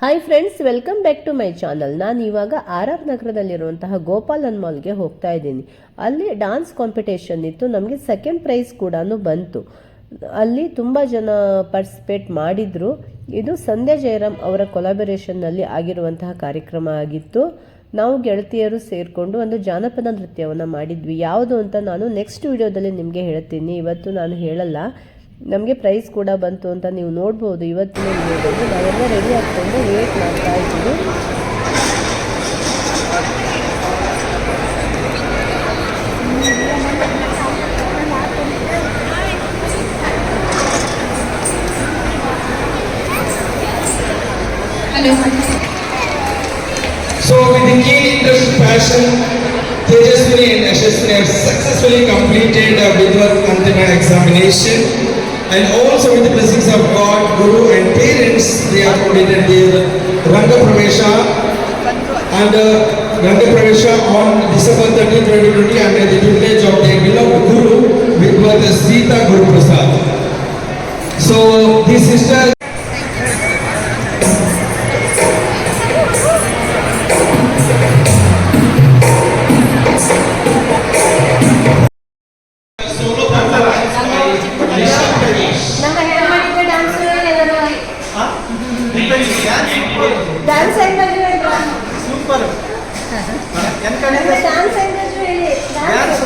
Hi friends welcome back to my channel ನಾನು ಇವಾಗ R R ನಗರದಲ್ಲಿರುವಂತಹ ಗೋಪಾಲನ್ ಮಾಲ್ಗೆ ಹೋಗ್ತಾ ಇದ್ದೀನಿ. ಅಲ್ಲಿ ಡಾನ್ಸ್ ಕಾಂಪಿಟೇಷನ್ ಇತ್ತು, ನಮಗೆ ಸೆಕೆಂಡ್ ಪ್ರೈಸ್ ಕೂಡ ಬಂತು. ಅಲ್ಲಿ ತುಂಬ ಜನ ಪಾರ್ಟಿಸಿಪೇಟ್ ಮಾಡಿದ್ರು. ಇದು ಸಂಧ್ಯಾ ಜಯರಾಮ್ ಅವರ ಕೊಲಾಬರೇಷನ್ನಲ್ಲಿ ಆಗಿರುವಂತಹ ಕಾರ್ಯಕ್ರಮ ಆಗಿತ್ತು. ನಾವು ಗೆಳತಿಯರು ಸೇರಿಕೊಂಡು ಒಂದು ಜಾನಪದ ನೃತ್ಯವನ್ನು ಮಾಡಿದ್ವಿ. ಯಾವುದು ಅಂತ ನಾನು ನೆಕ್ಸ್ಟ್ ವಿಡಿಯೋದಲ್ಲಿ ನಿಮಗೆ ಹೇಳ್ತೀನಿ. ಇವತ್ತು ನಾನು ಹೇಳಲ್ಲ. ನಮಗೆ ಪ್ರೈಸ್ ಕೂಡ ಬಂತು ಅಂತ ನೀವು ನೋಡ್ಬೋದು ಇವತ್ತಿನ ವಿಡಿಯೋದಲ್ಲಿ ನಾವೆಲ್ಲ ರೆಡಿ ಹಾಕ್ಕೊಂಡು ವೇಟ್ ಮಾಡ್ತಾ ಇದ್ದೀವಿ So with the keen interest, passion, Tejaswini and Yashaswini have successfully completed a Vidvat Antima examination and also with the blessings of God, Guru and parents, they have completed their Ranga Pravesha and uh, Ranga Pravesha on December 13, 2020 under the tutelage of their beloved Guru, Vidvat Sita Guru Prasad. So this sister ಹೆಂಗಾದ್ರು ಹೇಳಿ. Dance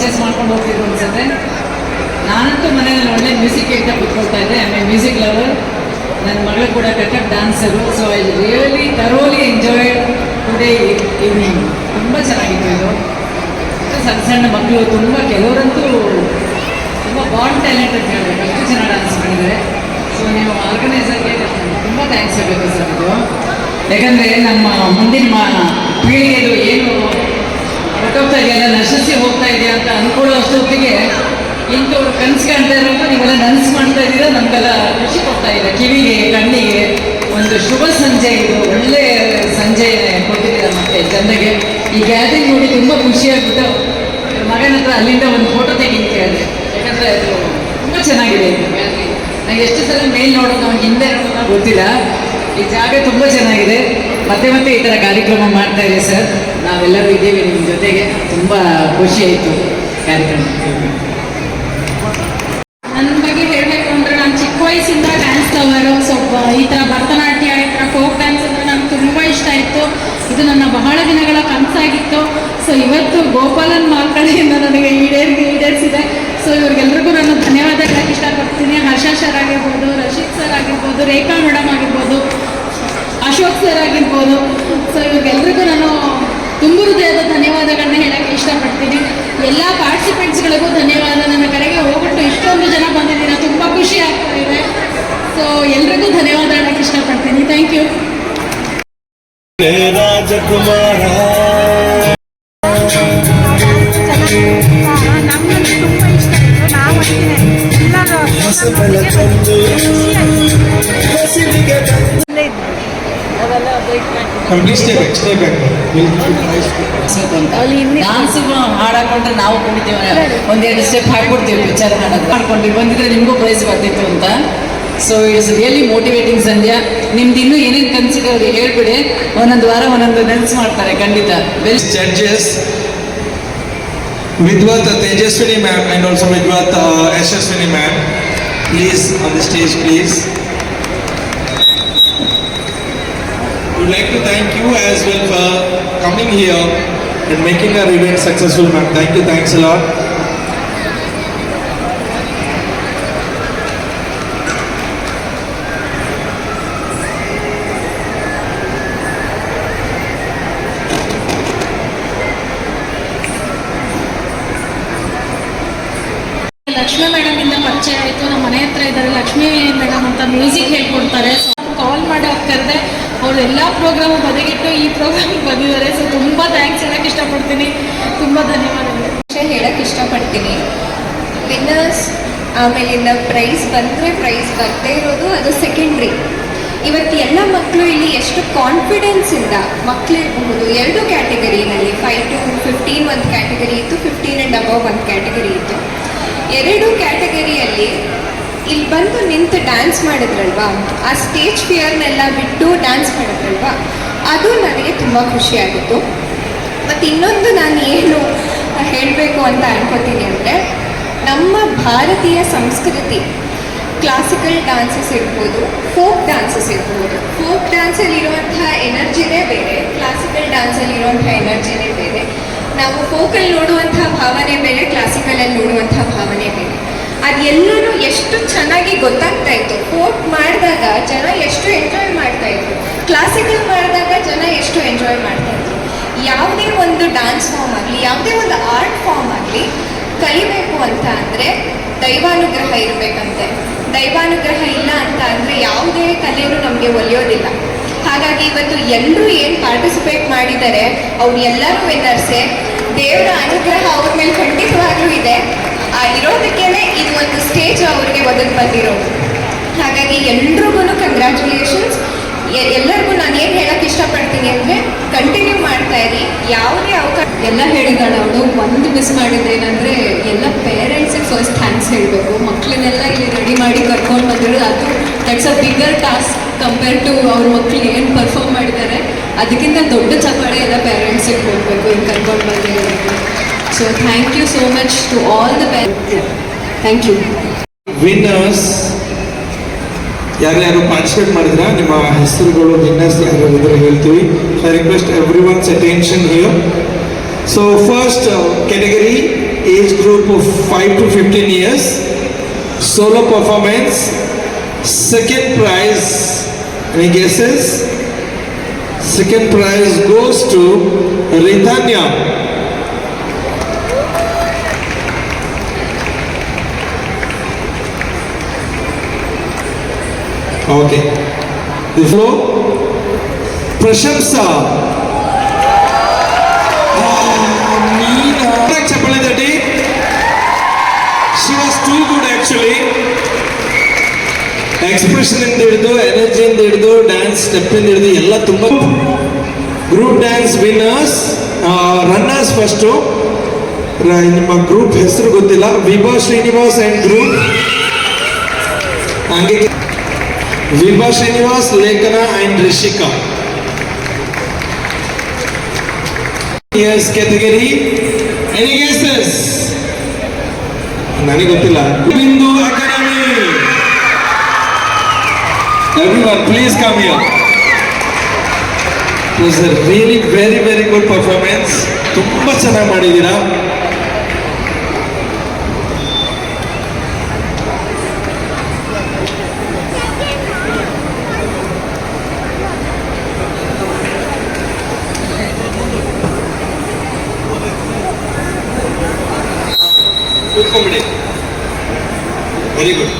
purchase ಮಾಡ್ಕೊಂಡು ಹೋಗ್ತಿದ್ರು ಅನ್ಸುತ್ತೆ. ನಾನಂತೂ ಮನೆಯಲ್ಲಿ ಒಳ್ಳೆ music ಕೇಳ್ತಾ ಕೂತ್ಕೊಳ್ತಾ ಇದ್ದೆ. ಆಮೇಲೆ ಮ್ಯೂಸಿಕ್ ಲವರ್ ನನ್ನ ಮಗಳು ಕೂಡ Kathak dancer so I really thoroughly enjoy today evening ತುಂಬ ಚೆನ್ನಾಗಿತ್ತು ಇದು. ಸಣ್ಣ ಸಣ್ಣ ಮಕ್ಕಳು, ತುಂಬ ಕೆಲವರಂತೂ ತುಂಬ ಬಾಂಡ್ ಟ್ಯಾಲೆಂಟ್ ಅಂತ ಹೇಳಬೇಕು ಅಷ್ಟು ಚೆನ್ನಾಗಿ ಡ್ಯಾನ್ಸ್ ಮಾಡಿದ್ದಾರೆ. ಸೊ ನೀವು ಆರ್ಗನೈಸರ್ಗೆ ತುಂಬ ಥ್ಯಾಂಕ್ಸ್ ಹೇಳಬೇಕು ಸರ್ ಇದು. ಯಾಕಂದರೆ ನಮ್ಮ ಮುಂದಿನ ಪೀಳಿಗೆದು ಏನು ಹೊಟ್ಟೋಗ್ತಾ ಇದೆಯಲ್ಲ ನಶಿಸಿ ಹೋಗ್ತಾ ಇದೆಯಾ ಅಂತ ಅನ್ಕೊಳ್ಳೋ ಅಷ್ಟೊತ್ತಿಗೆ ಇಂಥವ್ರು ಕನ್ಸು ಕಾಣ್ತಾ ಇರೋದು ನೀವೆಲ್ಲ ನನಸು ಮಾಡ್ತಾ ಇದ್ದೀರಾ? ನಮಗೆಲ್ಲ ಖುಷಿ ಕೊಡ್ತಾ ಇದೆ. ಕಿವಿಗೆ, ಕಣ್ಣಿಗೆ ಒಂದು ಶುಭ ಸಂಜೆ ಇದು. ಒಳ್ಳೆ ಸಂಜೆ ಕೊಟ್ಟಿದ್ದೀರಾ ಮತ್ತೆ ಜನರಿಗೆ. ಈ ಗ್ಯಾದರಿಂಗ್ ನೋಡಿ ತುಂಬ ಖುಷಿಯಾಗ್ಬಿಟ್ಟು ಮಗನ ಹತ್ರ ಅಲ್ಲಿಂದ ಒಂದು ಫೋಟೋ ತೆಗಿಅಂತ ಹೇಳಿದೆ ಯಾಕಂದರೆ ಅದು ತುಂಬ ಚೆನ್ನಾಗಿದೆ. ನಂಗೆ ಎಷ್ಟು ಸಲ ಮೇಲ್ ನೋಡೋದು ನಮಗೆ ಹಿಂದೆ ನೋಡೋದು ಗೊತ್ತಿಲ್ಲ. ಈ ಜಾಗ ತುಂಬ ಚೆನ್ನಾಗಿದೆ. ಮತ್ತೆ ಮತ್ತೆ ಈ ಥರ ಕಾರ್ಯಕ್ರಮ ಮಾಡ್ತಾ ಇದೆ ಸರ್ ನಾವೆಲ್ಲರೂ ಇದ್ದೇವೆ ನಿಮ್ಮ ಜೊತೆಗೆ. ತುಂಬ ಖುಷಿ ಆಯಿತು ಕಾರ್ಯಕ್ರಮ ನನ್ನ ಬಗ್ಗೆ ಹೇಳಬೇಕು ಅಂದ್ರೆ ನಾನು ಚಿಕ್ಕ ವಯಸ್ಸಿಂದ ಡ್ಯಾನ್ಸ್ ಲವರು ಸ್ವಲ್ಪ ಈ ಥರ ಭರತನಾಟ್ಯ, ಈ ಥರ ಫೋಕ್ ಡ್ಯಾನ್ಸ್ ಅಂದರೆ ನಂಗೆ ತುಂಬ ಇಷ್ಟ ಇತ್ತು ಇದು ನನ್ನ ಬಹಳ ದಿನಗಳ ಕನಸಾಗಿತ್ತು. ಸೊ ಇವತ್ತು ಗೋಪಾಲನ್ ಮಾಲ್ ಕಡೆಯಿಂದ ನನಗೆ ಈಡೇರಿ, ಈಡೇರಿಸಿದೆ. ಸೊ ಇವ್ರಿಗೆಲ್ರಿಗೂ ನಾನು ಧನ್ಯವಾದ ಇಷ್ಟಪಡ್ತೀನಿ ಹರ್ಷ ಸರ್ ಆಗಿರ್ಬೋದು ರಶೀದ್ ಸರ್ ಆಗಿರ್ಬೋದು ರೇಖಾ ಮೇಡಮ್ ಆಗಿರ್ಬೋದು ಅಶೋಕ್ ಸರ್ ಆಗಿರ್ಬೋದು ಸೊ ಇವ್ರಿಗೆಲ್ರಿಗೂ ನಾನು ತುಂಬ ಹೃದಯದ ಧನ್ಯವಾದಗಳನ್ನ ಹೇಳಕ್ಕೆ ಇಷ್ಟಪಡ್ತೀನಿ ಎಲ್ಲ ಪಾರ್ಟಿಸಿಪೆಂಟ್ಸ್ಗಳಿಗೂ ಧನ್ಯವಾದ ನನ್ನ ಕಡೆಗೆ ಹೋಗ್ಬಿಟ್ಟು ಇಷ್ಟೊಂದು ಜನ ಬಂದಿದ್ದೀರಾ ತುಂಬ ಖುಷಿ ಆಗ್ತಾ ಇದೆ ಸೊ ಎಲ್ರಿಗೂ ಧನ್ಯವಾದ ಹೇಳಕ್ಕೆ ಇಷ್ಟಪಡ್ತೀನಿ. ಥ್ಯಾಂಕ್ ಯು ರಾಜಕುಮಾರ. ಹಾಡಾಕೊಂಡ್ರೆ ನಾವು ಕುಣಿತೀವಿ ಒಂದೆರಡು ಸ್ಟೆಪ್ ಹಾಕ್ಬಿಡ್ತೀವಿ ಪಿಕ್ಚರ್ ಹಾಡೋದು. ಹಾಡ್ಕೊಂಡ್ವಿ ಬಂದಿದ್ರೆ ನಿಮಗೂ ಪ್ರೈಸ್ ಬರ್ತಿತ್ತು ಅಂತ. So it's really motivating Sandhya ನಿಮ್ದು ಇನ್ನೂ ಏನೇನು ಕನ್ಸಿಡರ್ ಅವ್ರಿಗೆ ಹೇಳ್ಬಿಡಿ. ಒಂದೊಂದು ವಾರ ಒಂದೊಂದು ನೆನ್ಸ್ ಮಾಡ್ತಾರೆ, ಖಂಡಿತ. Best judges Vidwat Tejaswini ma'am and also Vidwat Yashaswini ma'am please on the stage please would like to thank you as well for coming here and making our event successful ma'am thank you thanks lot Lakshmi madam ಇಂದ ಪರಿಚಯ ಆಯಿತು. ನಮ್ಮ ಮನೆ ಹತ್ರ ಇದ್ದಾರೆ Lakshmi madam ಅಂತ music ಹೇಳ್ಕೊಡ್ತಾರೆ. So call ಮಾಡಿ ಕರೆದೆ, ಅವ್ರು ಎಲ್ಲ ಪ್ರೋಗ್ರಾಮು ಬದಿಗಿಟ್ಟು ಈ ಪ್ರೋಗ್ರಾಮಿಗೆ ಬಂದಿದ್ದಾರೆ. ಸೊ ತುಂಬ ಥ್ಯಾಂಕ್ಸ್ ಹೇಳಕ್ಕೆ ಇಷ್ಟಪಡ್ತೀನಿ. ತುಂಬ ಧನ್ಯವಾದಗಳು. ವಿಷಯ ಹೇಳಕ್ಕೆ ಇಷ್ಟಪಡ್ತೀನಿ. ವಿನ್ನರ್ಸ್ ಆಮೇಲಿಂದ ಪ್ರೈಸ್ ಬಂದರೆ ಪ್ರೈಸ್ ಬರ್ತೇ ಇರೋದು ಅದು ಸೆಕೆಂಡ್ರಿ ಇವತ್ತು ಎಲ್ಲ ಮಕ್ಕಳು ಇಲ್ಲಿ ಎಷ್ಟು ಕಾನ್ಫಿಡೆನ್ಸ್ ಕಾನ್ಫಿಡೆನ್ಸಿಂದ ಮಕ್ಕಳಿರಬಹುದು ಎರಡು ಕ್ಯಾಟಗರಿನಲ್ಲಿ ಫೈವ್ ಟು ಫಿಫ್ಟೀನ್ ಒಂದು ಕ್ಯಾಟಗರಿ ಇತ್ತು ಫಿಫ್ಟೀನ್ ಆ್ಯಂಡ್ ಅಬವ್ ಒಂದು ಕ್ಯಾಟಗರಿ ಇತ್ತು. ಎರಡು ಕ್ಯಾಟಗರಿಯಲ್ಲಿ ಇಲ್ಲಿ ಬಂದು ನಿಂತು ಡ್ಯಾನ್ಸ್ ಮಾಡಿದ್ರಲ್ವಾ? ಆ ಸ್ಟೇಜ್ ಫಿಯರ್ನೆಲ್ಲ ಬಿಟ್ಟು ಡ್ಯಾನ್ಸ್ ಮಾಡಿದ್ರಲ್ವಾ? ಅದು ನನಗೆ ತುಂಬ ಖುಷಿಯಾಗಿತ್ತು ಮತ್ತು ಇನ್ನೊಂದು ನಾನು ಏನು ಹೇಳಬೇಕು ಅಂತ ಅನ್ಕೋತೀನಿ ಅಂದರೆ, ನಮ್ಮ ಭಾರತೀಯ ಸಂಸ್ಕೃತಿ ಕ್ಲಾಸಿಕಲ್ ಡ್ಯಾನ್ಸಸ್ ಇರ್ಬೋದು ಫೋಕ್ ಡ್ಯಾನ್ಸಸ್ ಇರ್ಬೋದು. ಫೋಕ್ ಡ್ಯಾನ್ಸಲ್ಲಿರುವಂತಹ ಎನರ್ಜಿನೇ ಬೇರೆ ಕ್ಲಾಸಿಕಲ್ ಡ್ಯಾನ್ಸಲ್ಲಿರುವಂಥ ಎನರ್ಜಿನೇ ಬೇರೆ. ನಾವು ಫೋಕಲ್ ನೋಡುವಂತಹ ಭಾವನೆ ಬೇರೆ ಕ್ಲಾಸಿಕಲಲ್ಲಿ ನೋಡುವಂತಹ ಭಾವನೆ ಬೇರೆ ಅದೆಲ್ಲರೂ ಎಷ್ಟು ಚೆನ್ನಾಗಿ ಗೊತ್ತಾಗ್ತಾ ಇತ್ತು. ಫೋಕ್ ಮಾಡಿದಾಗ ಜನ ಎಷ್ಟು ಎಂಜಾಯ್ ಮಾಡ್ತಾ ಇದ್ರು. ಕ್ಲಾಸಿಕಲ್ ಮಾಡಿದಾಗ ಜನ ಎಷ್ಟು ಎಂಜಾಯ್ ಮಾಡ್ತಾ ಇದ್ರು. ಯಾವುದೇ ಒಂದು ಡ್ಯಾನ್ಸ್ ಫಾರ್ಮ್ ಆಗಲಿ, ಯಾವುದೇ ಒಂದು ಆರ್ಟ್ ಫಾರ್ಮ್ ಆಗಲಿ, ಕಲಿಬೇಕು ಅಂತ ಅಂದರೆ ದೈವಾನುಗ್ರಹ ಇರಬೇಕಂತೆ. ದೈವಾನುಗ್ರಹ ಇಲ್ಲ ಅಂತ ಅಂದರೆ ಯಾವುದೇ ಕಲೆಯೂ ನಮಗೆ ಒಲಿಯೋದಿಲ್ಲ. ಹಾಗಾಗಿ ಇವತ್ತು ಎಲ್ಲರೂ ಏನು ಪಾರ್ಟಿಸಿಪೇಟ್ ಮಾಡಿದ್ದಾರೆ, ಅವ್ರು ಎಲ್ಲರೂ ವಿನ್ನರ್ಸೇ ದೇವರ ಅನುಗ್ರಹ ಅವ್ರ ಮೇಲೆ ಖಂಡಿತವಾಗ್ಲೂ ಇದೆ. ಆ ಇರೋದಕ್ಕೇನೆ ಇದು ಒಂದು ಸ್ಟೇಜ್ ಅವ್ರಿಗೆ ಒದಗಿ ಬಂದಿರೋದು ಹಾಗಾಗಿ ಎಲ್ರಿಗೂ ಕಂಗ್ರ್ಯಾಚುಲೇಷನ್ಸ್ ಎಲ್ಲರಿಗೂ ನಾನು ಏನು ಹೇಳೋಕ್ಕೆ ಇಷ್ಟಪಡ್ತೀನಿ ಅಂದರೆ ಕಂಟಿನ್ಯೂ ಮಾಡ್ತಾ ಇರಿ. ಯಾವುದೇ ಅವಕಾಶ ಎಲ್ಲ ಹೇಳಿದಾಳೆ ಅವಳು, ಒಂದು ಮಿಸ್ ಮಾಡಿದ್ದೇನೆಂದರೆ ಎಲ್ಲ ಪೇರೆಂಟ್ಸಿಗೆ ಫಸ್ಟ್ ಥ್ಯಾಂಕ್ಸ್ ಹೇಳಬೇಕು. ಮಕ್ಕಳನ್ನೆಲ್ಲ ಇಲ್ಲಿ ರೆಡಿ ಮಾಡಿ ಕರ್ಕೊಂಡು ಬಂದಿರೋದು. ಅದು that's a bigger task compare to ಅವ್ರ ಮಕ್ಳು ಏನು ಪರ್ಫಾರ್ಮ್ ಮಾಡಿದ್ದಾರೆ ಅದಕ್ಕಿಂತ ದೊಡ್ಡ ಚಪ್ಪಾಳೆ ಎಲ್ಲ ಪೇರೆಂಟ್ಸಿಗೆ ಕೊಡಬೇಕು ಹಿಂಗೆ ಕರ್ಕೊಂಡು ಬಂದಿರೋದಕ್ಕೆ so thank you so much to all the parents thank you winners ಯಾರ್ಯಾರು ಪಾರ್ಟಿಸಿಪೇಟ್ ಮಾಡಿದ್ರ? ನಿಮ್ಮ ಹೆಸರುಗಳು ವಿನ್ನರ್ಸ್ ಯಾರು ಇದ್ರೆ ಹೇಳ್ತೀವಿ. I request everyone's attention here so first category age group five to fifteen years solo performance second Any guesses? Second prize goes to Ritanya. Okay. The flow. Prashamsa. Oh, day. She was too good actually. Expression ಇಂದ ಹಿಡಿದು ಎನರ್ಜಿಯಿಂದ ಹಿಡಿದು dance step ಇಂದ ಹಿಡಿದು, ಎಲ್ಲ ತುಂಬ group dance winners runners first ನಿಮ್ಮ group ಹೆಸರು ಗೊತ್ತಿಲ್ಲ. ವಿಭಾ ಶ್ರೀನಿವಾಸ್ ಅಂಡ್ ಗ್ರೂಪ್ ಹಂಗೆ ವಿಭಾ ಶ್ರೀನಿವಾಸ್ ಲೇಖನ ಅಂಡ್ ರಿಷಿಕಾ ಇಯರ್ಸ್ ಕ್ಯಾಟಗರಿ ನನಗೆ ಗೊತ್ತಿಲ್ಲ. ಬಿಂದು academy everyone please come here it was a really very very good performance ತುಂಬ ಚೆನ್ನಾಗಿ ಮಾಡಿದ್ದೀರಾ ಕೂತ್ಕೊಂಡ್ಬಿಡಿ very good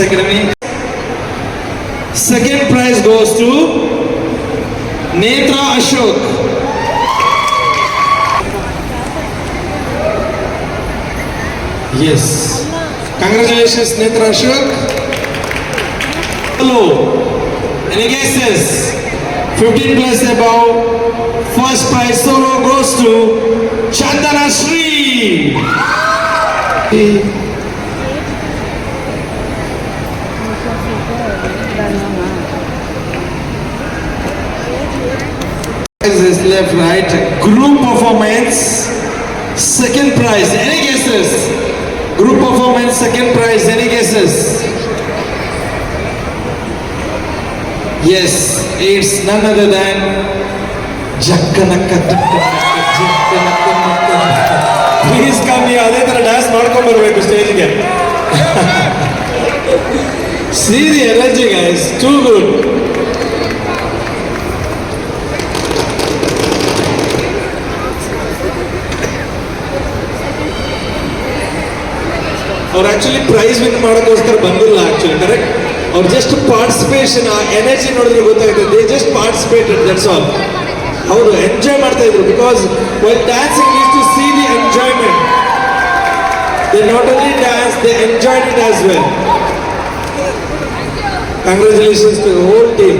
Academy. Second prize goes to Netra Ashok. Yes. Congratulations, Netra Ashok. Hello. Any guesses? 15 plus above. First prize solo goes to Chandana Shri. left, right. Group performance. Second prize. Any guesses? Group performance, second prize. Any guesses? Yes, it's none other than Jakkanakka please ಕಮ್ಮಿ ಅದೇ ಥರ dance ಮಾಡ್ಕೊಂಡ್ ಬರ್ಬೇಕು ಸ್ಟೇಜ್ಗೆ see the energy guys too good ಅವ್ರು actually prize win ಮಾಡೋಕ್ಕೋಸ್ಕರ ಬಂದಿಲ್ಲ actually correct ಅವ್ರು just participation ಆ ಎನರ್ಜಿ ನೋಡಿದ್ರೆ ಗೊತ್ತಾಗುತ್ತೆ they just participated that's all ಹೌದು ಎಂಜಾಯ್ ಮಾಡ್ತಾ ಇದ್ರು. Because while dancing is to see the enjoyment they not only dance they enjoyed it as well congratulations to whole team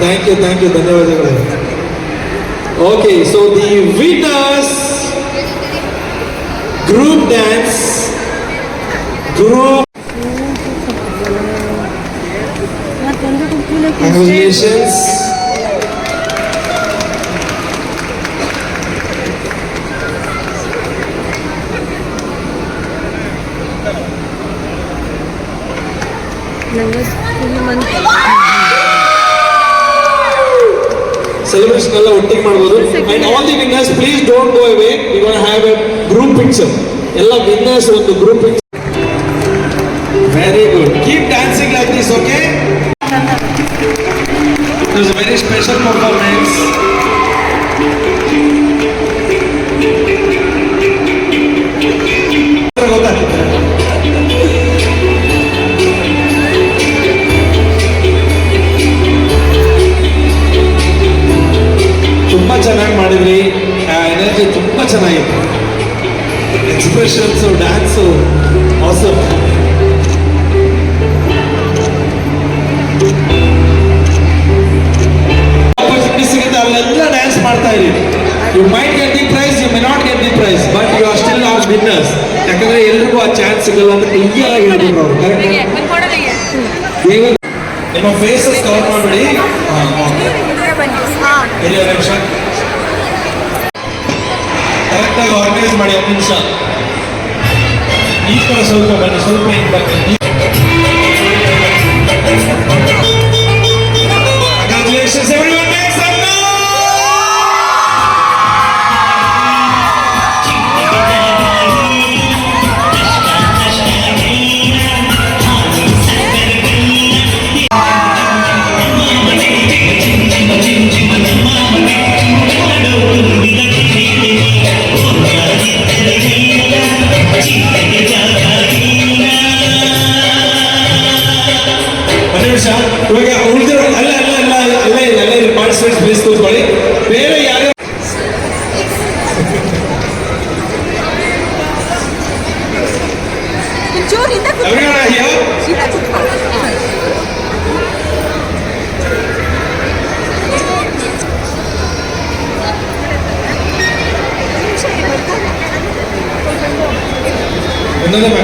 thank you thank you ಧನ್ಯವಾದಗಳು. Okay so the winners group dance group Congratulations. Celebration ಎಲ್ಲ ಒಟ್ಟಿಗೆ ಮಾಡ್ಬೋದು. And all the winners please don't go away you gonna have a group picture ಎಲ್ಲ winners ಒಂದು group picture por dos. ಮಾಡ್ತಾ ಇರಿ you might get the prize you may not get the prize but you are still are winners ಯಾಕಂದ್ರೆ ಎಲ್ರಿಗೂ ಆ chance ಸಿಗಲ್ಲ ಅಂತ clear ಆಗಿ ಹೇಳಿದ್ರು ಅವರು ಕರೆಕ್ಟ್ ನಿಮ್ಮ ಫೇಸಸ್ ಕವರ್ ಮಾಡಬೇಡಿ. ನಿಮಿಷ? ಕರೆಕ್ಟಾಗಿ ಆರ್ಗನೈಸ್ ಮಾಡಿ ಒಂದು ನಿಮಿಷ. ಈ ಕಡೆ ಸ್ವಲ್ಪ ಬನ್ನಿ ಸ್ವಲ್ಪ ಹಿಂಗೆ ಬನ್ನಿ. ಇಲ್ಲ ಪಾರ್ಟಿಸಿಪೇಟ್ಸ್ ಪ್ಲೀಸ್ ಕೂತ್ಕೊಳ್ಳಿ ಬೇರೆ ಯಾರು Everyone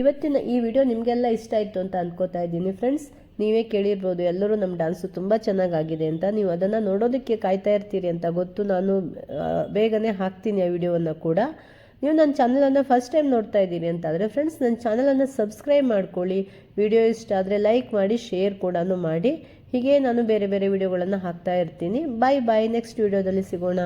ಇವತ್ತಿನ ಈ ವಿಡಿಯೋ ನಿಮಗೆಲ್ಲ ಇಷ್ಟ ಆಯಿತು ಅಂತ ಅನ್ಕೋತಾ ಇದ್ದೀನಿ ಫ್ರೆಂಡ್ಸ್ ನೀವೇ ಕೇಳಿರ್ಬೋದು, ಎಲ್ಲರೂ ನಮ್ಮ ಡ್ಯಾನ್ಸು ತುಂಬ ಚೆನ್ನಾಗಾಗಿದೆ ಅಂತ. ನೀವು ಅದನ್ನು ನೋಡೋದಕ್ಕೆ ಕಾಯ್ತಾ ಇರ್ತೀರಿ ಅಂತ ಗೊತ್ತು. ನಾನು ಬೇಗನೆ ಹಾಕ್ತೀನಿ ಆ ವಿಡಿಯೋವನ್ನು ಕೂಡ. ನೀವು ನನ್ನ ಚಾನಲನ್ನು ಫಸ್ಟ್ ಟೈಮ್ ನೋಡ್ತಾ ಇದ್ದೀರಿ ಅಂತಾದರೆ ಫ್ರೆಂಡ್ಸ್ ನನ್ನ ಚಾನಲನ್ನು ಸಬ್ಸ್ಕ್ರೈಬ್ ಮಾಡ್ಕೊಳ್ಳಿ. ವಿಡಿಯೋ ಇಷ್ಟ ಆದರೆ ಲೈಕ್ ಮಾಡಿ ಶೇರ್ ಕೂಡ ಮಾಡಿ. ಹೀಗೆ ನಾನು ಬೇರೆ ಬೇರೆ ವಿಡಿಯೋಗಳನ್ನು ಹಾಕ್ತಾ ಇರ್ತೀನಿ. ಬಾಯ್ ಬಾಯ್ ನೆಕ್ಸ್ಟ್ ವಿಡಿಯೋದಲ್ಲಿ ಸಿಗೋಣ.